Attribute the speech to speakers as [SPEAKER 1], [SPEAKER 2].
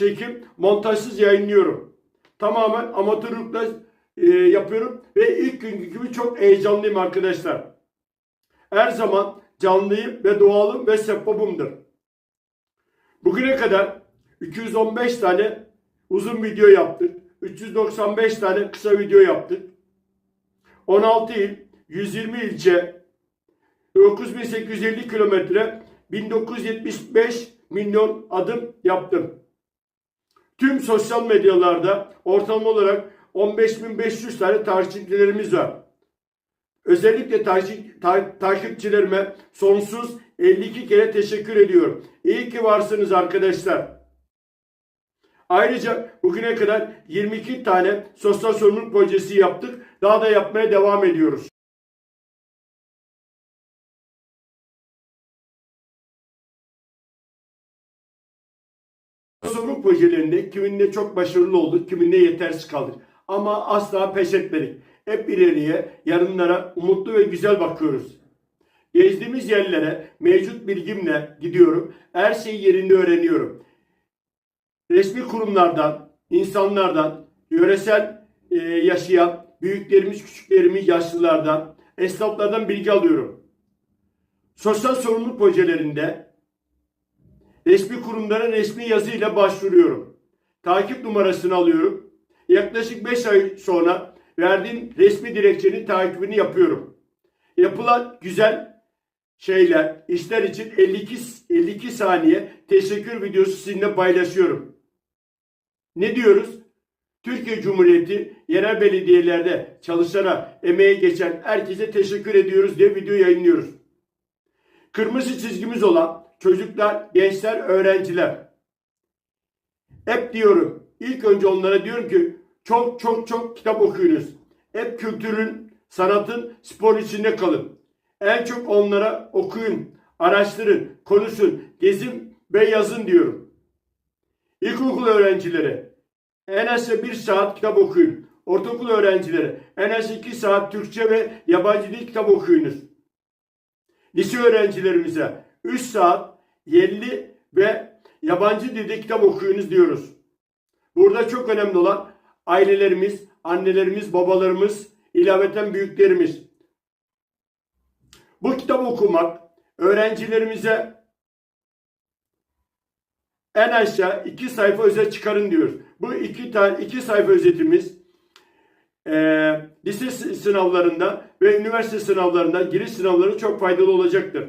[SPEAKER 1] çekim, montajsız yayınlıyorum. Tamamen amatörlükle e, yapıyorum ve ilk günkü gibi çok heyecanlıyım arkadaşlar. Her zaman canlıyım ve doğalım ve seppabımdır. Bugüne kadar 215 tane uzun video yaptık. 395 tane kısa video yaptık. 16 il, 120 ilçe, 9850 kilometre, 1975 milyon adım yaptım. Tüm sosyal medyalarda ortalama olarak 15.500 tane takipçilerimiz var. Özellikle takip- ta- takipçilerime sonsuz 52 kere teşekkür ediyorum. İyi ki varsınız arkadaşlar. Ayrıca bugüne kadar 22 tane sosyal sorumluluk projesi yaptık. Daha da yapmaya devam ediyoruz. Sorumluluk projelerinde kiminde çok başarılı olduk, kiminde yetersiz kaldık. Ama asla pes etmedik. Hep ileriye, yarınlara umutlu ve güzel bakıyoruz. Gezdiğimiz yerlere mevcut bilgimle gidiyorum. Her şeyi yerinde öğreniyorum. Resmi kurumlardan, insanlardan, yöresel e, yaşayan büyüklerimiz, küçüklerimiz, yaşlılardan, esnaflardan bilgi alıyorum. Sosyal sorumluluk projelerinde resmi kurumlara resmi yazıyla başvuruyorum. Takip numarasını alıyorum. Yaklaşık 5 ay sonra verdiğim resmi dilekçenin takibini yapıyorum. Yapılan güzel şeyler, işler için 52, 52 saniye teşekkür videosu sizinle paylaşıyorum. Ne diyoruz? Türkiye Cumhuriyeti yerel belediyelerde çalışana, emeği geçen herkese teşekkür ediyoruz diye video yayınlıyoruz. Kırmızı çizgimiz olan çocuklar, gençler, öğrenciler. Hep diyorum, ilk önce onlara diyorum ki çok çok çok kitap okuyunuz. Hep kültürün, sanatın, spor içinde kalın. En çok onlara okuyun, araştırın, konuşun, gezin ve yazın diyorum. İlkokul öğrencileri en az bir saat kitap okuyun. Ortaokul öğrencileri en az iki saat Türkçe ve yabancı dil kitap okuyunuz. Lise öğrencilerimize 3 saat yerli ve yabancı dilde kitap okuyunuz diyoruz. Burada çok önemli olan ailelerimiz, annelerimiz, babalarımız, ilaveten büyüklerimiz. Bu kitap okumak öğrencilerimize en aşağı iki sayfa özet çıkarın diyoruz. Bu iki tane iki sayfa özetimiz eee lise sınavlarında ve üniversite sınavlarında giriş sınavları çok faydalı olacaktır.